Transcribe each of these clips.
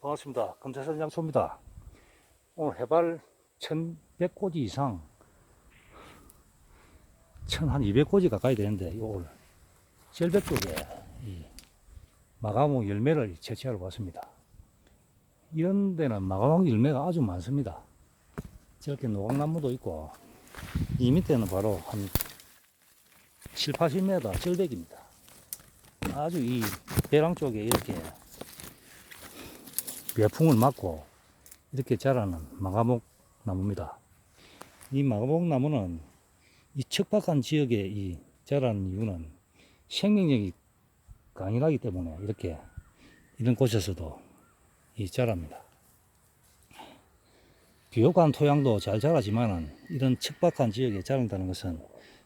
반갑습니다. 검사선 양소입니다. 오늘 해발 1100고지 이상, 1200고지 가까이 되는데, 오늘 절벽 쪽에 이 마가모 열매를 채취하러 왔습니다. 이런 데는 마가모 열매가 아주 많습니다. 저렇게 노각나무도 있고, 이 밑에는 바로 한 7, 80m 절벽입니다. 아주 이 배랑 쪽에 이렇게 배풍을 맞고 이렇게 자라는 마가목 나무입니다. 이 마가목 나무는 이 척박한 지역에 이 자라는 이유는 생명력이 강인하기 때문에 이렇게 이런 곳에서도 이 자랍니다. 비옥한 토양도 잘 자라지만은 이런 척박한 지역에 자란다는 것은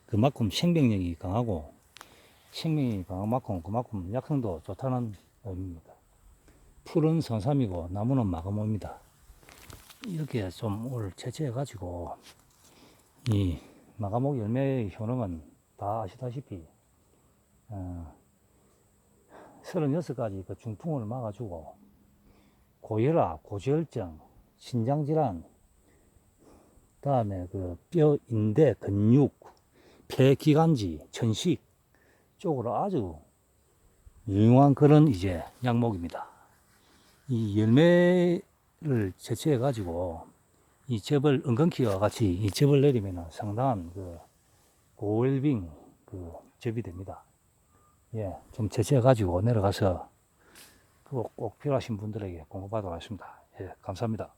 그만큼 생명력이 강하고 생명이 강한 만큼 그만큼 약성도 좋다는 의미입니다. 풀은 선삼이고 나무는 마가모입니다. 이렇게 좀 오늘 채취해 가지고 이 마가목 열매의 효능은 다 아시다시피 어, 36가지 그 중풍을 막아주고 고혈압, 고지혈증, 신장질환, 다음에 그 뼈, 인대, 근육, 폐기관지, 천식 쪽으로 아주 유용한 그런 이제 약목입니다. 이 열매를 채취해 가지고 이 즙을 은근키와 같이 이 즙을 내리면 상당한 그 고웰빙 그 즙이 됩니다. 예, 좀 채취해 가지고 내려가서 꼭 필요하신 분들에게 공급하도록 하겠습니다. 예, 감사합니다.